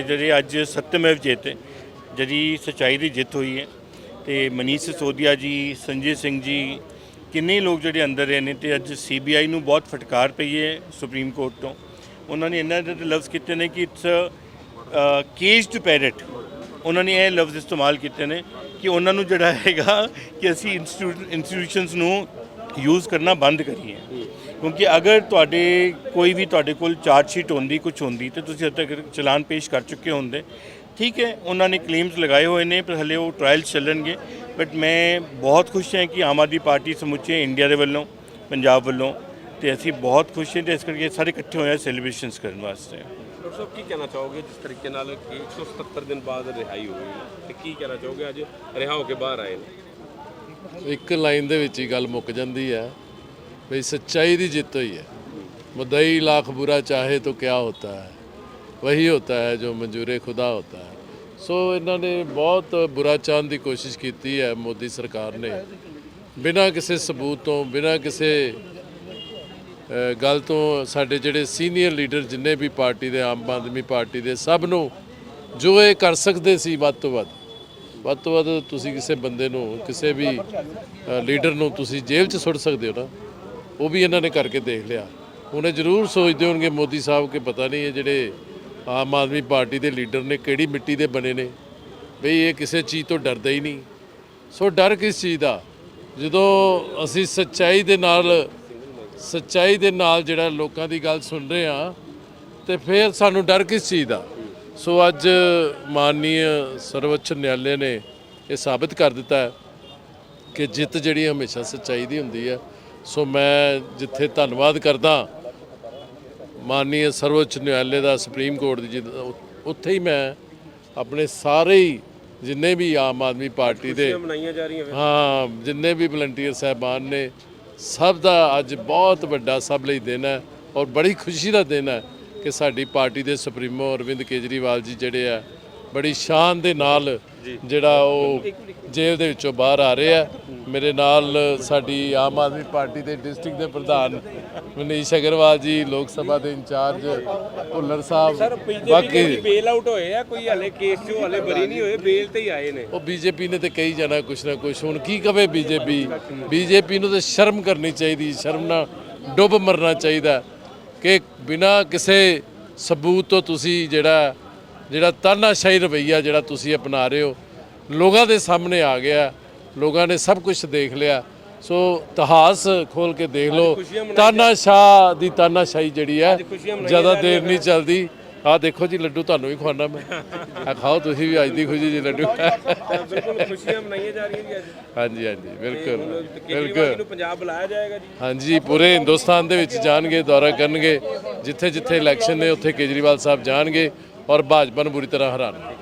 ਤੇ ਜਿਹੜੇ ਅੱਜ ਸਤਿਮੇਵ ਜੇਤੇ ਜਿਹੜੀ ਸਚਾਈ ਦੀ ਜਿੱਤ ਹੋਈ ਹੈ ਤੇ ਮਨੀਸ਼ ਸਿਸੋਦੀਆ ਜੀ, ਸੰਜੇ ਸਿੰਘ ਜੀ, ਕਿੰਨੇ ਲੋਕ ਜਿਹੜੇ ਅੰਦਰ ਰਹੇ ਨੇ ਤੇ ਅੱਜ ਸੀਬੀਆਈ ਨੂੰ ਬਹੁਤ ਫਟਕਾਰ ਪਈ ਹੈ ਸੁਪਰੀਮ ਕੋਰਟ ਤੋਂ। ਉਹਨਾਂ ਨੇ ਇਹਨਾਂ ਦੇ ਲਫ਼ਜ਼ ਕੀਤੇ ਨੇ ਕਿ ਇਟਸ ਕੇਜਡ ਪੈਰਟ ਉਹਨਾਂ ਨੇ ਇਹ ਲਫ਼ਜ਼ ਇਸਤੇਮਾਲ ਕੀਤੇ ਨੇ ਕਿ ਉਹਨਾਂ ਨੂੰ ਜਿਹੜਾ ਹੈਗਾ ਕਿ ਅਸੀਂ ਇੰਸਟੀਟਿਊਸ਼ਨਸ ਨੂੰ ਯੂਜ਼ ਕਰਨਾ ਬੰਦ ਕਰੀਏ। ਕਿਉਂਕਿ ਅਗਰ ਤੁਹਾਡੇ ਕੋਈ ਵੀ ਤੁਹਾਡੇ ਕੋਲ ਚਾਰਜ ਸ਼ੀਟ ਹੁੰਦੀ ਕੁਝ ਹੁੰਦੀ ਤੇ ਤੁਸੀਂ ਹਜੇ ਤੱਕ ਚਲਾਨ ਪੇਸ਼ ਕਰ ਚੁੱਕੇ ਹੁੰਦੇ ਠੀਕ ਹੈ ਉਹਨਾਂ ਨੇ ਕਲੇਮਸ ਲਗਾਏ ਹੋਏ ਨੇ ਪਰ ਹਲੇ ਉਹ ਟ੍ਰਾਇਲਸ ਚੱਲਣਗੇ। ਬਟ ਮੈਂ ਬਹੁਤ ਖੁਸ਼ ਹਾਂ ਕਿ ਆਮ ਆਦਮੀ ਪਾਰਟੀ ਸਮੁੱਚੇ ਇੰਡੀਆ ਦੇ ਵੱਲੋਂ ਪੰਜਾਬ ਵੱਲੋਂ ਤੇ ਅਸੀਂ ਬਹੁਤ ਖੁਸ਼ ਹਾਂ ਤੇ ਇਸ ਕਰਕੇ ਸਾਰੇ ਇਕੱਠੇ ਹੋਏ ਹਾਂ ਸੈਲੀਬ੍ਰੇਸ਼ਨਸ ਕਰਨ ਵਾਸਤੇ। ਡਾਕਟਰ ਸਾਹਿਬ ਕੀ ਕਹਿਣਾ ਚਾਹੋਗੇ ਜਿਸ ਤਰੀਕੇ ਨਾਲ ਕਿ 177 ਦਿਨ ਬਾਅਦ ਰਿਹਾਈ ਹੋਈ ਤੇ ਕੀ ਕਹਿਣਾ ਚਾਹੋਗੇ? ਅੱਜ ਰਿਹਾ ਹੋ ਕੇ ਬਾਹਰ ਆਏ ਨੇ। ਇੱਕ ਲਾਈਨ ਦੇ ਵਿੱਚ ਹੀ ਗੱਲ ਮੁੱਕ ਜਾਂਦੀ ਹੈ। ਵੀ ਸੱਚਾਈ ਦੀ ਜਿੱਤ ਹੋਈ ਹੈ। ਮੁਦਈ ਲੱਖ ਬੁਰਾ ਚਾਹੇ ਤਾਂ ਕਿਆ ਹੋਤਾ ਹੈ। ਵਹੀ ਹੋਤਾ ਹੈ ਜੋ ਮਨਜ਼ੂਰੇ ਖੁਦਾ ਹੋਤਾ ਹੈ। ਸੋ ਇਹਨਾਂ ਨੇ ਬਹੁਤ ਬੁਰਾ ਚਾਹਣ ਦੀ ਕੋਸ਼ਿਸ਼ ਕੀਤੀ ਹੈ ਮੋਦੀ ਸਰਕਾਰ ਨੇ। ਬਿਨਾਂ ਕਿਸੇ ਸਬੂਤ ਤੋਂ, ਬਿਨਾਂ ਕਿਸੇ ਗੱਲ ਤੋਂ ਸਾਡੇ ਜਿਹੜੇ ਸੀਨੀਅਰ ਲੀਡਰ ਜਿੰਨੇ ਵੀ ਪਾਰਟੀ ਦੇ, ਆਮ ਆਦਮੀ ਪਾਰਟੀ ਦੇ ਸਭ ਨੂੰ ਜੋ ਇਹ ਕਰ ਸਕਦੇ ਸੀ ਵੱਧ ਤੋਂ ਵੱਧ ਵੱਧ ਤੋਂ ਵੱਧ ਤੁਸੀਂ ਕਿਸੇ ਬੰਦੇ ਨੂੰ, ਕਿਸੇ ਵੀ ਲੀਡਰ ਨੂੰ ਤੁਸੀਂ ਜੇਲ੍ਹ 'ਚ ਸੁੱਟ ਸਕਦੇ ਹੋ ਨਾ। ਉਹ ਵੀ ਇਹਨਾਂ ਨੇ ਕਰਕੇ ਦੇਖ ਲਿਆ। ਹੁਣ ਇਹ ਜ਼ਰੂਰ ਸੋਚਦੇ ਹੋਣਗੇ ਮੋਦੀ ਸਾਹਿਬ ਕਿ ਪਤਾ ਨਹੀਂ ਇਹ ਜਿਹੜੇ ਆਮ ਆਦਮੀ ਪਾਰਟੀ ਦੇ ਲੀਡਰ ਨੇ ਕਿਹੜੀ ਮਿੱਟੀ ਦੇ ਬਣੇ ਨੇ। ਬਈ ਇਹ ਕਿਸੇ ਚੀਜ਼ ਤੋਂ ਡਰਦਾ ਹੀ ਨਹੀਂ। ਸੋ ਡਰ ਕਿਸ ਚੀਜ਼ ਦਾ? ਜਦੋਂ ਅਸੀਂ ਸੱਚਾਈ ਦੇ ਨਾਲ, ਸੱਚਾਈ ਦੇ ਨਾਲ ਜਿਹੜਾ ਲੋਕਾਂ ਦੀ ਗੱਲ ਸੁਣ ਰਹੇ ਆ ਤੇ ਫਿਰ ਸਾਨੂੰ ਡਰ ਕਿਸ ਚੀਜ਼ ਦਾ? ਸੋ ਅੱਜ ਮਾਨਨੀय ਸਰਵਉੱਚ ਨਿਆਲੇ ਨੇ ਇਹ ਸਾਬਤ ਕਰ ਦਿੱਤਾ ਕਿ ਜਿੱਤ ਜਿਹੜੀ ਹਮੇਸ਼ਾ ਸੱਚਾਈ ਦੀ ਹੁੰਦੀ ਹੈ। ਸੋ ਮੈਂ ਜਿੱਥੇ ਧੰਨਵਾਦ ਕਰਦਾ ਮਾਨਨੀय ਸਰਵੋੱਚ ਨਿਆਲੇ ਦਾ ਸੁਪਰੀਮ ਕੋਰਟ ਦੀ ਉੱਥੇ ਹੀ ਮੈਂ ਆਪਣੇ ਸਾਰੇ ਹੀ ਜਿੰਨੇ ਵੀ ਆਮ ਆਦਮੀ ਪਾਰਟੀ ਦੇ ਹਾਂ ਜਿੰਨੇ ਵੀ ਵਲੰਟੀਅਰ ਸਹਿਬਾਨ ਨੇ ਸਭ ਦਾ ਅੱਜ ਬਹੁਤ ਵੱਡਾ ਸਭ ਲਈ ਦਿਨ ਹੈ ਔਰ ਬੜੀ ਖੁਸ਼ੀ ਦਾ ਦਿਨ ਹੈ ਕਿ ਸਾਡੀ ਪਾਰਟੀ ਦੇ ਸੁਪਰੀਮੋ ਅਰਵਿੰਦ ਕੇਜਰੀਵਾਲ ਜੀ ਜਿਹੜੇ ਆ ਬੜੀ ਸ਼ਾਨ ਦੇ ਨਾਲ ਜਿਹੜਾ ਉਹ ਜੇਲ੍ਹ ਦੇ ਵਿੱਚੋਂ ਬਾਹਰ ਆ ਰਹੇ ਆ। ਮੇਰੇ ਨਾਲ ਸਾਡੀ ਆਮ ਆਦਮੀ ਪਾਰਟੀ ਦੇ ਡਿਸਟ੍ਰਿਕਟ ਦੇ ਪ੍ਰਧਾਨ ਮਨੀਸ਼ ਅਗਰਵਾਲ ਜੀ ਲੋਕ ਸਭਾ ਦੇ ਇੰਚਾਰਜ ਭੁੱਲਰ ਸਾਹਿਬ ਬਾਕੀ ਬੇਲ ਆਊਟ ਹੋਏ ਆ? ਕੋਈ ਹਲੇ ਕੇਸ 'ਚੋਂ ਹਲੇ ਬਰੀ ਨਹੀਂ ਹੋਏ ਬੇਲ ਤੇ ਹੀ ਆਏ ਨੇ। ਉਹ ਬੀਜੇਪੀ ਨੇ ਤੇ ਕਹੀ ਜਾਣਾ ਕੁਛ ਨਾ ਕੁਛ। ਹੁਣ ਕੀ ਕਵੇ ਬੀਜੇਪੀ? ਬੀਜੇਪੀ ਨੂੰ ਤੇ ਸ਼ਰਮ ਕਰਨੀ ਚਾਹੀਦੀ ਸ਼ਰਮ ਨਾਲ ਡੁੱਬ ਮਰਨਾ ਚਾਹੀਦਾ ਕਿ ਬਿਨਾ ਕਿਸੇ ਸਬੂਤ ਤੋਂ ਤੁਸੀਂ ਜਿਹੜਾ ਜਿਹੜਾ ਤਾਨਾਸ਼ਾਹੀ ਰਵਈਆ ਜਿਹੜਾ ਤੁਸੀਂ ਅਪਣਾ ਰਹੇ ਹੋ ਲੋਕਾਂ ਦੇ ਸਾਹਮਣੇ ਆ ਗਿਆ। ਲੋਕਾਂ ਨੇ ਸਭ ਕੁਝ ਦੇਖ ਲਿਆ। ਸੋ ਇਤਿਹਾਸ ਖੋਲ ਕੇ ਦੇਖ ਲਓ। ਤਾਨਾਸ਼ਾਹ ਦੀ ਤਾਨਾਸ਼ਾਹੀ ਜਿਹੜੀ ਹੈ ਜ਼ਿਆਦਾ ਦੇਰ ਨਹੀਂ ਚੱਲਦੀ। ਆਹ ਦੇਖੋ ਜੀ ਲੱਡੂ ਤੁਹਾਨੂੰ ਵੀ ਖਵਾਉਣਾ ਮੈਂ। ਆ ਖਾਓ ਤੁਸੀਂ ਵੀ ਅੱਜ ਦੀ ਖੁਸ਼ੀ ਜੀ ਲੱਡੂ ਬਿਲਕੁਲ ਖੁਸ਼ੀਆਂ ਮਨਾਈਆਂ ਜਾ ਰਹੀਆਂ ਜੀ ਅੱਜ। ਹਾਂਜੀ ਹਾਂਜੀ ਬਿਲਕੁਲ ਬਿਲਕੁਲ। ਪੰਜਾਬ ਬੁਲਾਇਆ ਜਾਏਗਾ ਜੀ। ਹਾਂਜੀ ਪੂਰੇ ਹਿੰਦੁਸਤਾਨ ਦੇ ਵਿੱਚ ਜਾਣਗੇ ਦੌਰਾ ਕਰਨਗੇ। ਜਿੱਥੇ ਜਿੱਥੇ ਇਲੈਕਸ਼ਨ ਨੇ ਉੱਥੇ ਕੇਜਰੀਵਾਲ ਸਾਹਿਬ ਜਾਣਗੇ ਔਰ ਭਾਜਪਾ ਨੂੰ ਬੁਰੀ ਤਰ੍ਹਾਂ ਹਰਾਉਣਗੇ